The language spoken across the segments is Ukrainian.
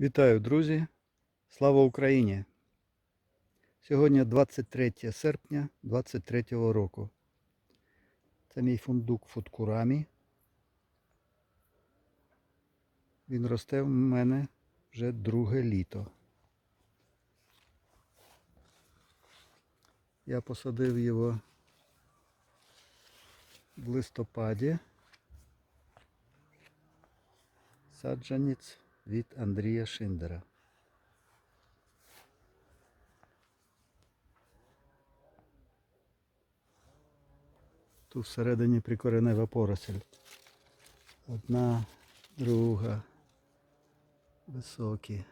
Вітаю, друзі! Слава Україні! Сьогодні 23 серпня 23 року. Це мій фундук футкурамі. Він росте в мене вже друге літо. Я посадив його в листопаді. Саджанець від Андрія Шиндера. Тут всередині прикоренева поросль. Одна, друга, високі,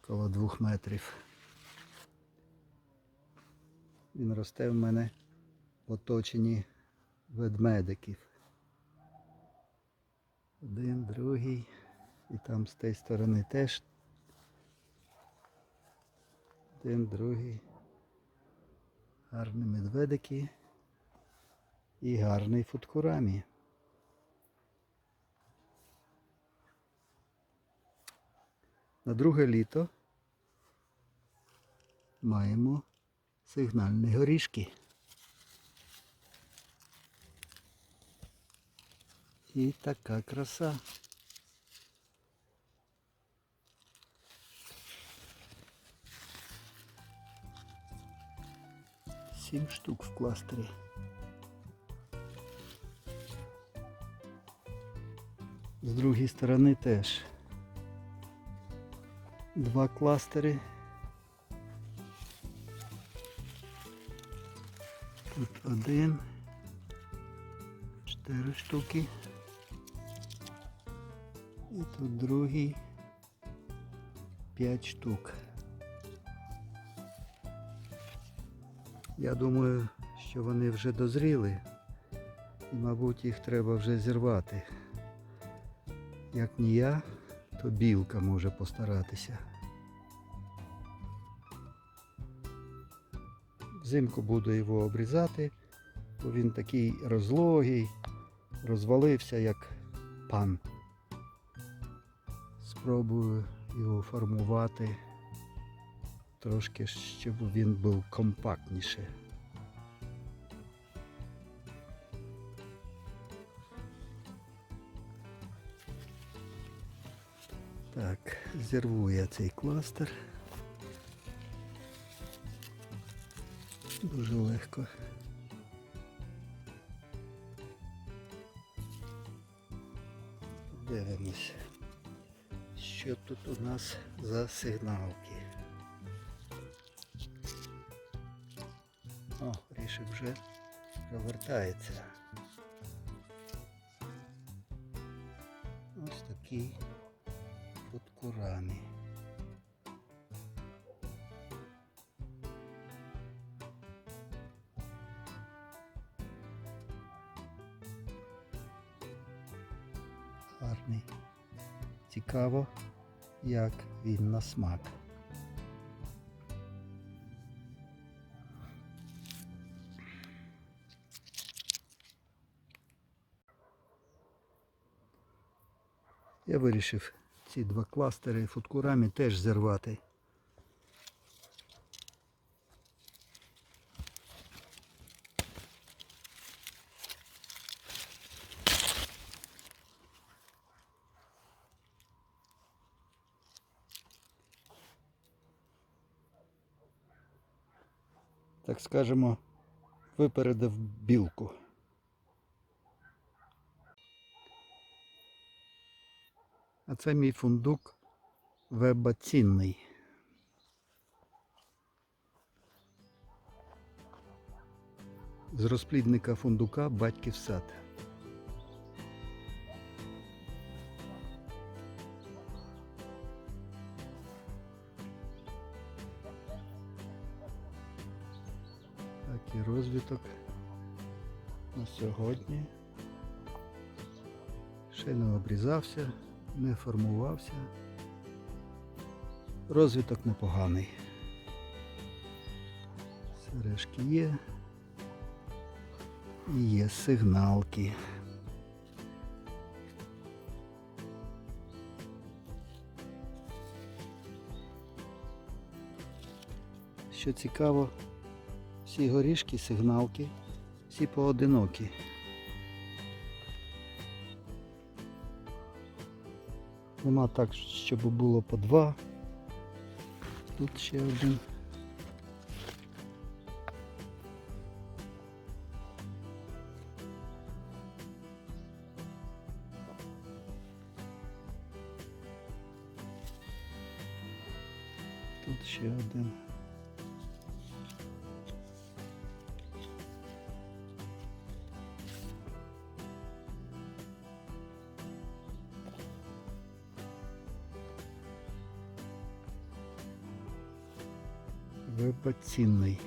коло двох метрів. Він росте в мене в оточенні ведмедиків. Один, другий. І там з тієї сторони теж. Один, другий. Гарні медведики. І гарний футкурамі. На друге літо маємо сигнальні горішки. І така краса. Сім штук в кластері. З другої сторони теж. Два кластери. Тут один. Чотири штуки. І тут другий. П'ять штук. Я думаю, що вони вже дозріли. І, мабуть, їх треба вже зірвати. Як не я, то білка може постаратися. Взимку буду його обрізати, бо він такий розлогий, розвалився як пан. Спробую його формувати трошки, щоб він був компактніше. Так, зірву я цей кластер. Дуже легко. Дивимось, що тут у нас за сигналки. О, вже провертається. Ось такий футкурамі. Гарний. Цікаво, як він на смак. Я вирішив ці два кластери футкурамі теж зірвати. Так скажемо, випередив білку. А це мій фундук вебацінний. З розплідника фундука батьків сад. Так і розвиток на сьогодні. Ще не обрізався, не формувався. Розвиток непоганий. Сережки є. І є сигналки. Що цікаво, всі горішки, сигналки, всі поодинокі. Нема так, щоб було по два. Тут ще один. Тут ще один. Вибоцінний.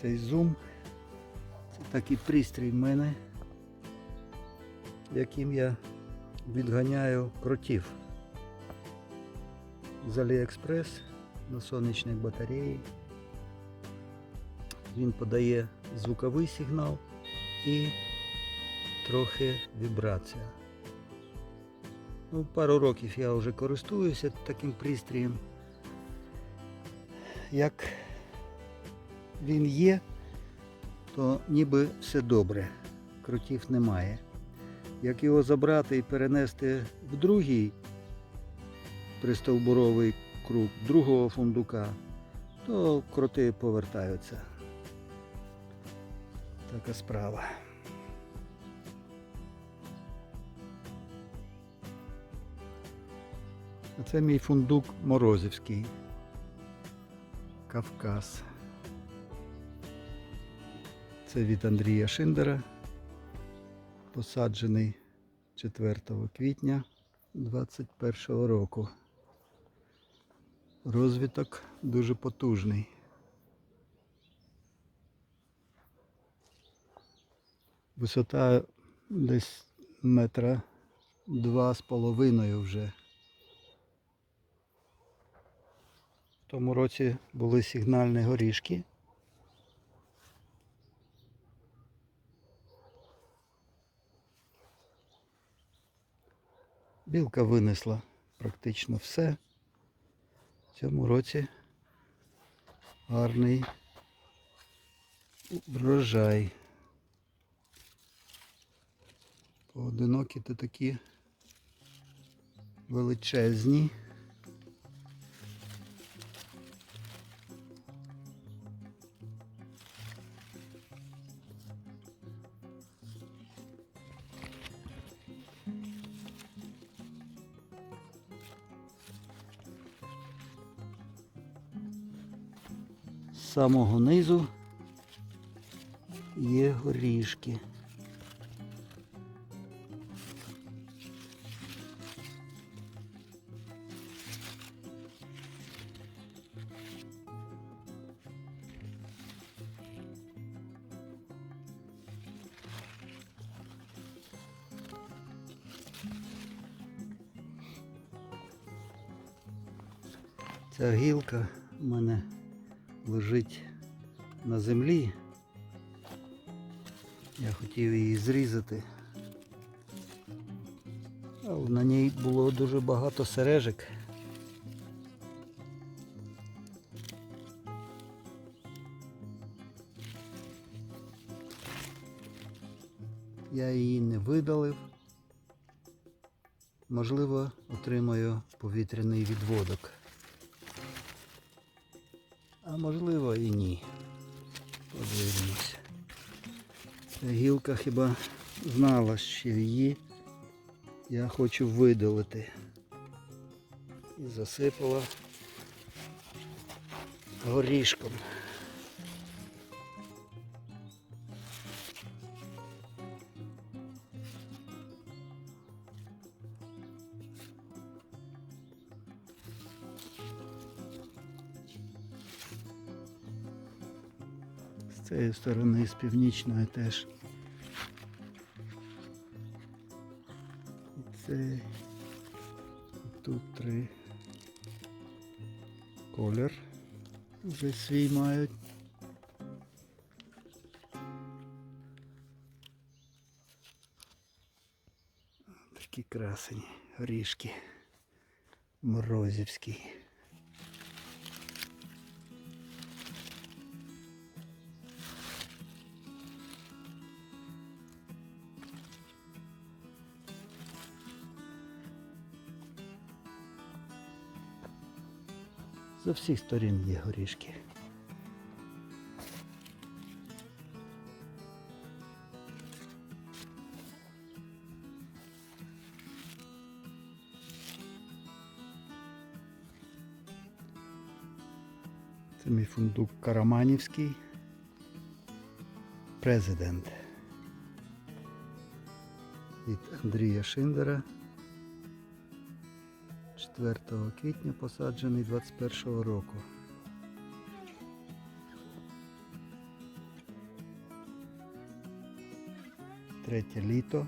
Цей зум це такий пристрій в мене, яким я відганяю кротів з Аліекспрес на сонячній батареї. Він подає звуковий сигнал і трохи вібрація. Ну, пару років я вже користуюся таким пристроєм. Як він є, то ніби все добре, крутів немає. Як його забрати і перенести в другий пристовбуровий круг другого фундука, то кроти повертаються. Така справа. Це мій фундук Морозівський. Кавказ. Це від Андрія Шиндера. Посаджений 4 квітня 2021 року. Розвиток дуже потужний. Висота десь метра два з половиною вже. В тому році були сигнальні горішки. Білка винесла практично все. В цьому році гарний врожай. Поодинокі то такі величезні. Самого низу є горішки. Ця гілка в мене лежить на землі. Я хотів її зрізати. На ній було дуже багато сережок. Я її не видалив. Можливо, отримаю повітряний відводок. Можливо і ні. Подивимось. Гілка хіба знала, що її я хочу видалити. І засипала горішком. Цієї сторони, з північної теж. І Це тут три колір вже свій мають. Такі красені горішки. Морозівський. З всіх сторін є горішки. Це мій фундук Караманівський. Президент. Від Андрія Шиндера. 4 квітня посаджений 21 року. Третє літо.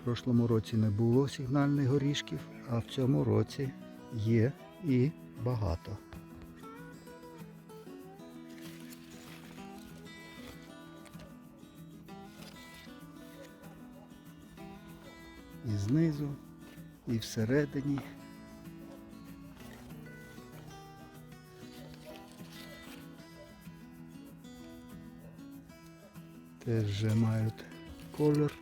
В прошлому році не було сигнальних горішків, а в цьому році є і багато. І знизу, і всередині. Теж вже мають колір.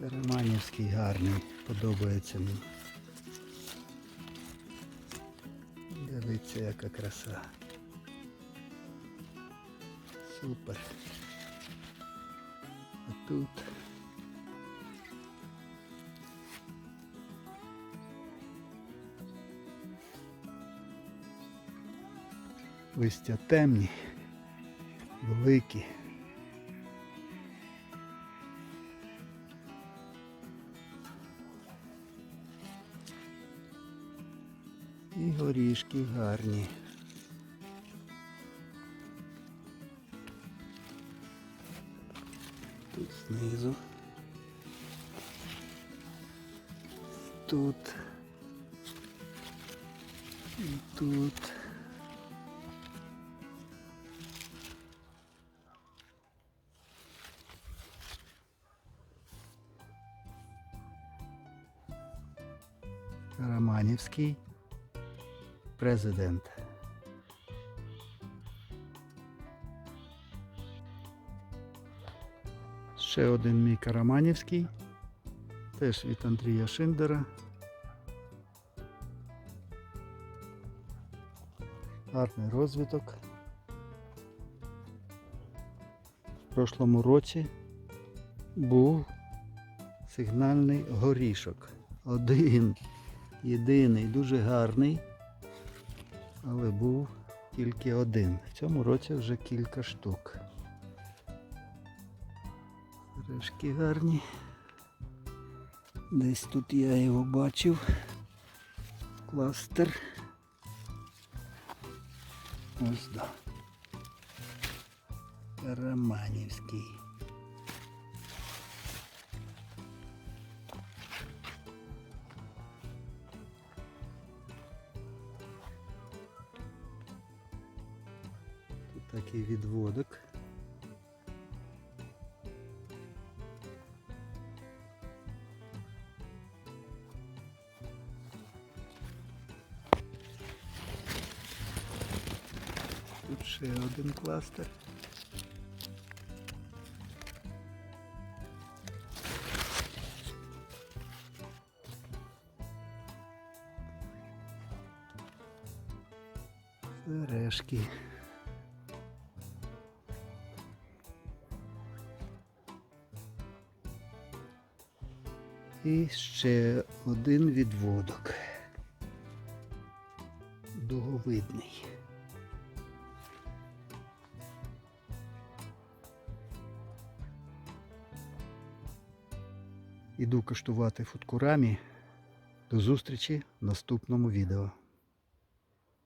Караманівський гарний, подобається мені. Дивіться, яка краса. Супер. Тут листя темні, великі. І горішки гарні. Знизу. Тут. І тут. Романівський президент. Ще один мій Караманівський, теж від Андрія Шиндера. Гарний розвиток. В прошлому році був сигнальний горішок. Один, єдиний, дуже гарний, але був тільки один. В цьому році вже кілька штук. Решки гарні. Десь тут я його бачив. Кластер. Ось да. Романівський. Тут такий відводок. Ще один кластер. Сережки. І ще один відводок. Дуговидний. Іду куштувати фудкурамі. До зустрічі в наступному відео.